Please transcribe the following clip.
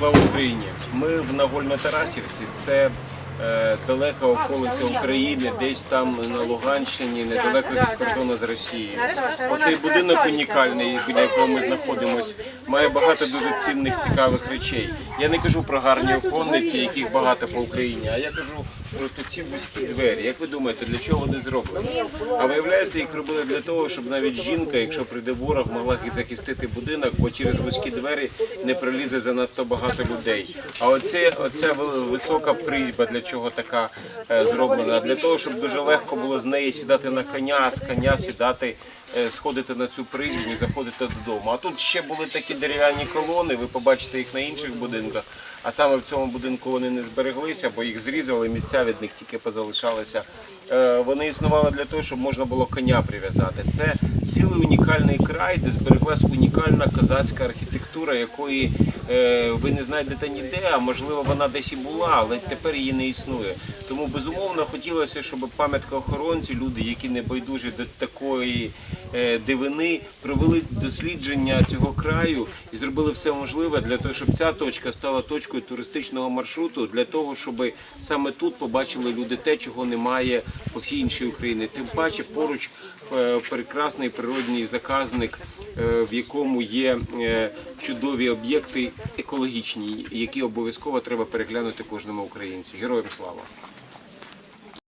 Слава Україні! Ми в Нагольно-Тарасівці. Це е, далека околиця України, десь там на Луганщині, недалеко від кордону з Росією. Оцей будинок унікальний, біля якого ми знаходимося, має багато дуже цінних, цікавих речей. Я не кажу про гарні оконниці, яких багато по Україні, а я кажу про ці вузькі двері. Як ви думаєте, для чого вони зроблені? А виявляється, їх робили для того, щоб навіть жінка, якщо прийде ворог, могла захистити будинок, бо через вузькі двері не пролізе занадто багато людей. А оце, оця ви- висока призьба, для чого така е, зроблена? Для того, щоб дуже легко було з неї сідати на коня, а з коня сідати. Е, Сходити на цю призьбу і заходити додому. А тут ще були такі дерев'яні колони, ви побачите їх на інших будинках. А саме в цьому будинку вони не збереглися, бо їх зрізали, місця від них тільки позалишалися. Е, Вони існували для того, щоб можна було коня прив'язати. Це цілий унікальний край, де збереглась унікальна козацька архітектура, якої е, ви не знайдете ніде, а можливо вона десь і була, але тепер її не існує. Тому безумовно хотілося, щоб пам'яткоохоронці, люди, які не байдужі до такої е, дивини, провели дослідження цього краю і зробили все можливе для того, щоб ця точка стала точкою туристичного маршруту, для того, щоб саме тут побачили люди те, чого немає по всій іншій Україні. Тим паче поруч е, прекрасний природній заказник, е, в якому є е, чудові об'єкти екологічні, які обов'язково треба переглянути кожному українцю. Героям слава!